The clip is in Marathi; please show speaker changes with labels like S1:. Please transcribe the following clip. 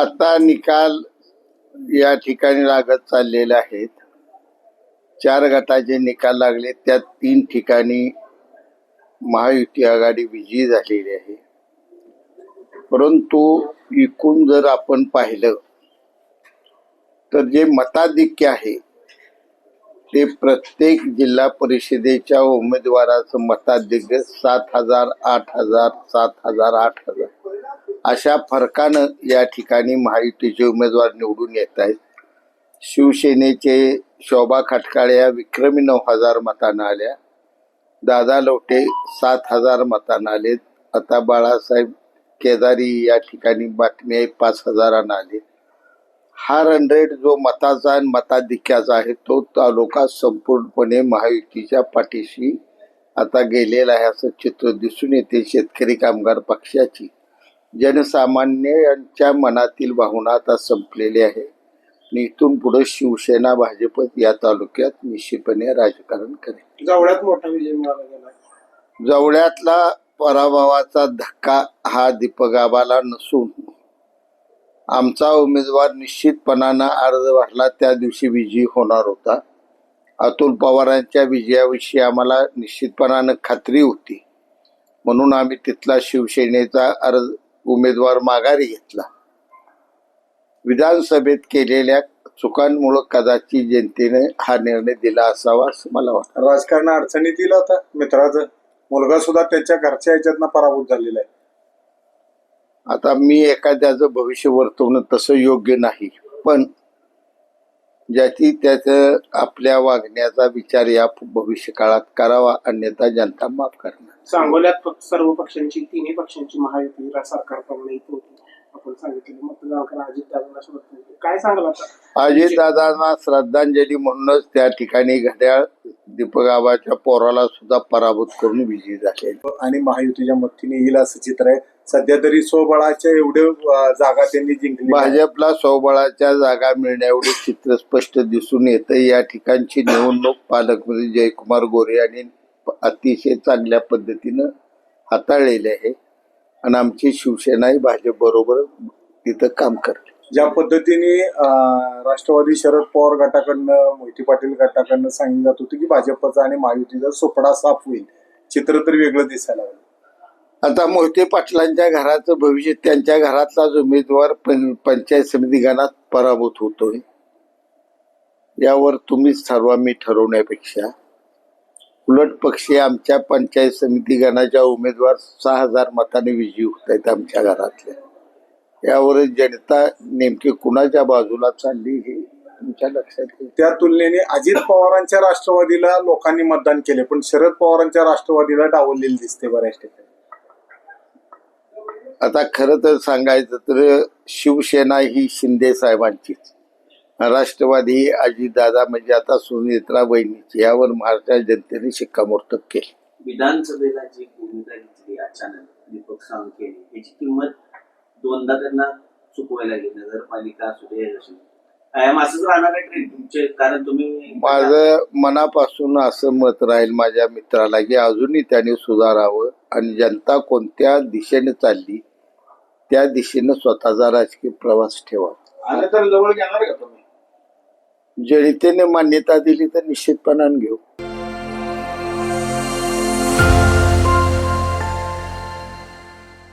S1: आता निकाल या ठिकाणी लागत चाललेले आहेत. चार गटाचे निकाल लागले त्यात तीन ठिकाणी महायुती आघाडी विजयी झालेली आहे. परंतु एकूण जर आपण पाहिलं तर जे मताधिक्य आहे ते प्रत्येक जिल्हा परिषदेच्या उमेदवाराचं मताधिक्य सात हजार आठ हजार सात हजार आठ हजार. अशा फरकानं या ठिकाणी महायुतीचे उमेदवार निवडून येत आहेत. शिवसेनेचे शोभा खटकाळे या विक्रमी नऊ हजार मतानं आल्या. दादा लोटे सात हजार मतानं आलेत. आता बाळासाहेब केदारी या ठिकाणी बातमी आहे पाच हजारानं आले हा रनरेट जो मताचा आणि मताधिक्याचा आहे तो तालुका संपूर्णपणे महायुतीच्या पाठीशी आता गेलेला आहे असं चित्र दिसून येते शेतकरी कामगार पक्षाची. जनसामान्यांच्या मनातील भावना आता संपलेली आहे आणि इथून पुढे शिवसेना भाजप या तालुक्यात निश्चितपणे राजकारण करेल.
S2: जवळ्यात मोठा विजय मिळाला गेला
S1: जवळ्यातला पराभवाचा धक्का हा दीपगाबाला नसून आमचा उमेदवार निश्चितपणानं अर्ज भरला त्या दिवशी विजयी होणार होता. अतुल पवारांच्या विजयाविषयी आम्हाला निश्चितपणानं खात्री होती. म्हणून आम्ही तिथला शिवसेनेचा अर्ज उमेदवार माघारी घेतला. विधानसभेत केलेल्या चुकांमुळे कदाचित जनतेने हा निर्णय दिला असावा असं मला वाटतं.
S2: राजकारण अडचणीत येईल आता. मित्राचं मुलगा सुद्धा त्यांच्या घरच्या ह्याच्यातनं पराभूत झालेला आहे.
S1: आता मी एखाद्याचं भविष्य वर्तवणं तसं योग्य नाही. पण ज्याची त्याचं आपल्या वागण्याचा विचार या भविष्य काळात करावा अन्यथा जनता माफ करणार.
S3: सांगोल्यात फक्त सर्व पक्षांची तिन्ही पक्षांची महायुती सरकारप्रमाणे इथं होती. आपण सांगितलेलं मतदान करा अजित दादांना श्रद्धांजली काय सांगाल आता?
S1: अजितदादांना श्रद्धांजली म्हणूनच त्या ठिकाणी घड्याळ दीपगाबाच्या पोराला सुद्धा पराभूत करून विजयी झाले
S2: आणि महायुतीच्या मदतीने येईल असं चित्र आहे. सध्या तरी स्वबळाच्या एवढे जागा त्यांनी जिंकली
S1: भाजपला स्वबळाच्या जागा मिळण्या एवढे चित्र स्पष्ट दिसून येतं या ठिकाणची निवडणूक पालकमंत्री जयकुमार गोरे यांनी अतिशय चांगल्या पद्धतीनं हाताळलेली आहे. आणि आमची शिवसेनाही भाजप बरोबर तिथं काम करते.
S2: ज्या पद्धतीने राष्ट्रवादी शरद पवार गटाकडनं मोहिते पाटील गटाकडनं सांगितलं जात होतं की भाजपचा आणि महायुतीचा सोपडा साफ होईल. चित्र तर वेगळं दिसायला लागलं.
S1: आता मोहिते पाटलांच्या घराचं भविष्य त्यांच्या घरातलाच उमेदवार पंचायत समिती गणात पराभूत होतोय. यावर तुम्हीच ठरवा मी ठरवण्यापेक्षा उलट पक्षी आमच्या पंचायत समिती गणाच्या उमेदवार सहा हजार मताने विजयी होत आहेत आमच्या घरातल्या यावर जनता नेमकी कुणाच्या बाजूला चालली हे तुमच्या लक्षात येईल.
S2: त्या तुलनेने अजित पवारांच्या राष्ट्रवादीला लोकांनी मतदान केले पण शरद पवारांच्या राष्ट्रवादीला डावललेली दिसते बऱ्याच ठिकाणी.
S1: आता खरं तर सांगायचं तर शिवसेना ही शिंदे साहेबांचीच. राष्ट्रवादी अजितदादा म्हणजे आता सुनेत्रा बहिणीची यावर महाराष्ट्र जनतेने शिक्कामोर्तब केली.
S4: विधानसभेला जी भूमिका घेतली अचानक दीपक सावंत यांनी याची किंमत दोनदा त्यांना चुकवायला गेली. नगरपालिका असू दे. कायम असंच राहणार आहे ट्रेंड तुमचे कारण तुम्ही
S1: माझं मनापासून असं मत राहील माझ्या मित्राला की अजूनही त्याने सुधारावं आणि जनता कोणत्या दिशेने चालली त्या दिशेने स्वतःचा राजकीय प्रवास
S2: तर जवळ घेणार का तुम्ही?
S1: जनतेने मान्यता दिली तर निश्चितपणाने घेऊ.